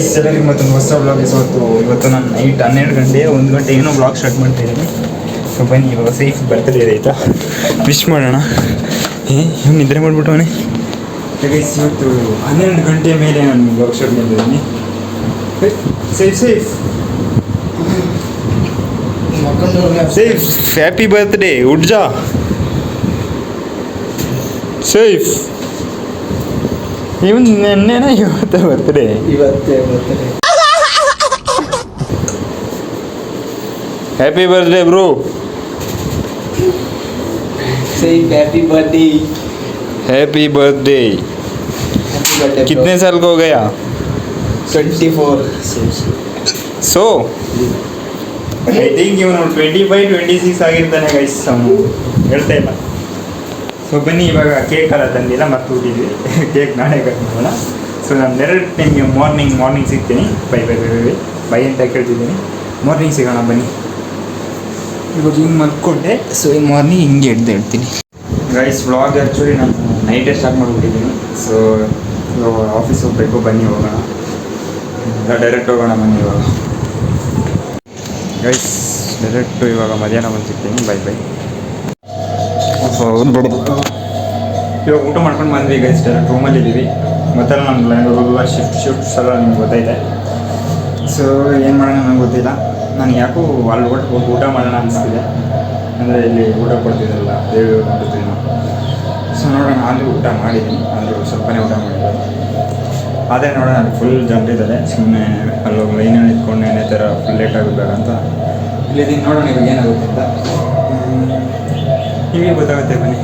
ಹೊಸ ಬ್ಲಾಗ್ ಇವತ್ತು ಇವತ್ತು ನಾನು ನೈಟ್ ಹನ್ನೆರಡು ಗಂಟೆ ಒಂದು ಗಂಟೆ ಏನೋ ಬ್ಲಾಗ್ ಸ್ಟಾರ್ಟ್ ಮಾಡ್ತಾ ಇದ್ದೀನಿ ಸೊ ಬನ್ನಿ ಇವಾಗ ಸೇಫ್ ಬರ್ತಡೇ ಇದೆ ಆಯಿತಾ? ವಿಶ್ ಮಾಡೋಣ. ಏ ನಿದ್ರೆ ನಿದ್ರೆ ಮಾಡ್ಬಿಟ್ಟವನೇ ಗೈಸ್ ಇವತ್ತು ಹನ್ನೆರಡು ಗಂಟೆ ಮೇಲೆ ನಾನು ಬ್ಲಾಗ್ ಸ್ಟಾರ್ಟ್ ಮಾಡಿದ್ದೀನಿ safe safe safe happy birthday ಉಡ್ಜಾ safe ಇವನ್ ನೆನ್ನೆನ ಇವತ್ತ ಬರ್ತ್ಡೇ ಇವತ್ತೇ ಬರ್ತಾರೆ ಹ್ಯಾಪಿ ಬರ್ತ್ಡೇ ಬ್ರೋ सही happy birthday happy birthday happy birthday कितने साल का हो गया twenty four so I think ಇವನು ಟ್ವೆಂಟಿ ಫೈವ್ ಟ್ವೆಂಟಿ ಸಿಕ್ಸ್ ಆಗಿರ್ತಾನೆ ಗೈಸ್ ಅವನು ಹೇಳ್ತಾ ಇಲ್ಲ ಸೊ ಬನ್ನಿ ಇವಾಗ ಕೇಕ್ ಎಲ್ಲ ತಂದಿಲ್ಲ ಮತ್ತು ಊಟಿದ್ವಿ ಕೇಕ್ ನಾಳೆ ಕಟ್ ಮಾಡೋಣ. ಸೊ ನಾನು ಎರಡು ಟೈಮ್ಗೆ ಮಾರ್ನಿಂಗ್ ಮಾರ್ನಿಂಗ್ ಸಿಗ್ತೀನಿ. Bye bye bye bye bye ಅಂತ ಕೇಳ್ತಿದ್ದೀನಿ. ಮಾರ್ನಿಂಗ್ ಸಿಗೋಣ ಬನ್ನಿ. ಇವಾಗ ಹಿಂಗೆ ಮಲ್ಕೊಂಡೆ. ಸೊ ಈ ಮಾರ್ನಿಂಗ್ ಹಿಂಗೆ ಹಿಡ್ದು ಹೇಳ್ತೀನಿ ಗೈಸ್ ವ್ಲಾಗ್ ಆ್ಯಕ್ಚುಲಿ ನಾನು ನೈಟೇ ಸ್ಟಾರ್ಟ್ ಮಾಡಿಬಿಟ್ಟಿದ್ದೀನಿ. ಸೊ ಇವಾಗ ಆಫೀಸ್ ಹೋಗಬೇಕು ಬನ್ನಿ ಹೋಗೋಣ. ಡೈರೆಕ್ಟ್ ಹೋಗೋಣ ಬನ್ನಿ ಇವಾಗ. ಗೈಸ್ ಡೈರೆಕ್ಟು ಇವಾಗ ಮಧ್ಯಾಹ್ನ ಬಂದು ಸಿಗ್ತೀನಿ ಬೈ ಬೈ ಇವಾಗ ಊಟ ಮಾಡ್ಕೊಂಡು ಬಂದ್ವಿ ಗೈಸ್ ಡೈರೆಕ್ಟ್ ರೂಮಲ್ಲಿ ಇದ್ದೀವಿ ಮತ್ತೆ ನಮ್ಮ ಬೆಂಗಳೂರು ಶಿಫ್ಟ್ ಶಿಫ್ಟ್ಸ್ ಎಲ್ಲ ನಿಮ್ಗೆ ಗೊತ್ತೈತೆ. ಸೊ ಏನು ಮಾಡೋಣ ನಂಗೆ ಗೊತ್ತಿಲ್ಲ. ನಾನು ಯಾಕೋ ಅಲ್ಲಿ ಹೋಗಿ ಊಟ ಮಾಡೋಣ ಅನಿಸ್ತಿದೆ. ಅಂದರೆ ಇಲ್ಲಿ ಊಟ ಕೊಡ್ತಿದ್ದಲ್ಲ ದೇವಿ ಕೊಡ್ತಿದ್ವಿ ನಾವು. ಸೊ ನೋಡೋಣ ಆದರೂ ಊಟ ಮಾಡಿದ್ದೀನಿ ಆದರೂ ಸ್ವಲ್ಪನೇ ಊಟ ಮಾಡಿದ್ದೆ. ಆದರೆ ನೋಡೋಣ, ಅಲ್ಲಿ ಫುಲ್ ಜನರಿದ್ದಾರೆ ಸುಮ್ಮನೆ ಅಲ್ಲೋಗಿ ಲೈನಲ್ಲಿ ನಿಂತ್ಕೊಂಡು ಏನೇ ಥರ ಫುಲ್ ಲೇಟ್ ಆಗಬೇಡ ಅಂತ ಇಲ್ಲಿದ್ದೀನಿ ನೋಡೋಣ ಇವಾಗ ಏನಾಗುತ್ತೆ ಅಂತ. ಹ್ಮ್. ನಿಮಗೆ ಗೊತ್ತಾಗುತ್ತೆ ಬನ್ನಿ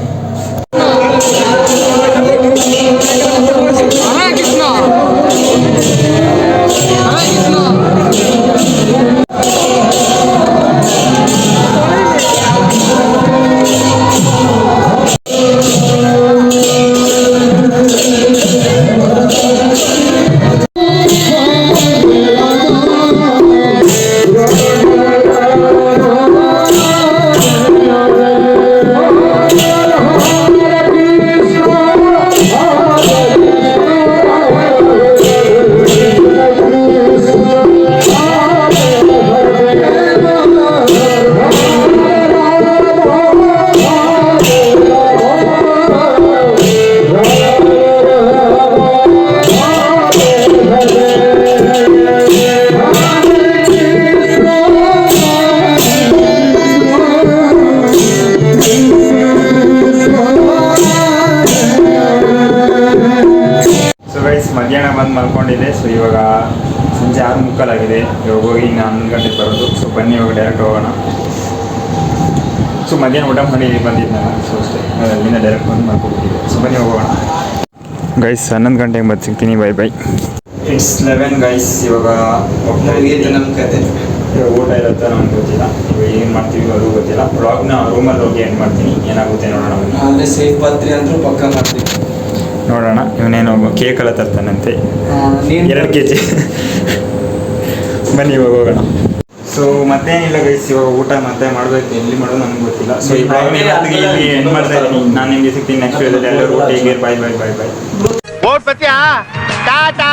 ಬಂದು ಮಲ್ಕೊಂಡಿದ್ದೆ. ಸೊ ಇವಾಗ ಸಂಜೆ ಆರು ಮುಕ್ಕಾಲಾಗಿದೆ. ಇವಾಗ ಹೋಗಿ ಇನ್ನು ಹನ್ನೊಂದು ಗಂಟೆಗೆ ಬರೋದು. ಸೊ ಬನ್ನಿ ಇವಾಗ ಡೈರೆಕ್ಟ್ ಹೋಗೋಣ. ಸೊ ಮಧ್ಯಾಹ್ನ ಊಟ ಮಾಡಿ ನಾನು. ಸೊ ಅಷ್ಟೇ. ಅಲ್ಲಿಂದ ಡೈರೆಕ್ಟ್ ಬಂದು ಮಾಡ್ಕೊಬಿಟ್ಟಿದ್ದೆ ಸೊ ಬನ್ನಿ ಹೋಗೋಣ. ಗೈಸ್ ಹನ್ನೊಂದು ಗಂಟೆಗೆ ಬಂದು ಸಿಗ್ತೀನಿ bye bye it's eleven guys ಇವಾಗ ನಮ್ಮ ಕತೆ. ಇವಾಗ ಊಟ ಇರುತ್ತೆ ನಮ್ಗೆ ಗೊತ್ತಿಲ್ಲ. ಇವಾಗ ಏನು ಮಾಡ್ತೀವಿ ಅದು ಗೊತ್ತಿಲ್ಲ. ಬ್ಲಾಗ್ನ ರೂಮಲ್ಲಿ ಹೋಗಿ ಏನು ಮಾಡ್ತೀನಿ. ಏನಾಗುತ್ತೆ ನೋಡೋಣ. ಅಂದರೆ ಸೇಫ್ ಬರ್ತ್ರಿ ಅಂದರೂ ಪಕ್ಕ ಮಾಡ್ತೀವಿ ನೋಡೋಣ. ಇವನೇನು ಕೇಕ್ ಎಲ್ಲ ತರ್ತಾನಂತೆ. ಎರಡು ಕೆ ಜಿ ಬನ್ನಿ ಇವಾಗ ಹೋಗೋಣ. ಸೊ ಮತ್ತೇನಿಲ್ಲ ಗೈಸ್ ಇವಾಗ ಊಟ ಮತ್ತೆ ಮಾಡ್ಬೇಕು. ಎಲ್ಲಿ ಮಾಡೋದು ನಮ್ಗೆ ಗೊತ್ತಿಲ್ಲ. ಸೊ ಇವಾಗ ಇಲ್ಲಿ ಎಂಡ್ ಮಾಡ್ತಾ ಇದ್ದೀನಿ ನಾನು ನಿಮಗೆ ಸಿಗ್ತೀನಿ ನೆಕ್ಸ್ಟ್ ವಿಡಿಯೋದಲ್ಲಿ ಎಲ್ಲರೂ take bye bye bye bye vote ಪತ್ಯಾ? ಟಾಟಾ?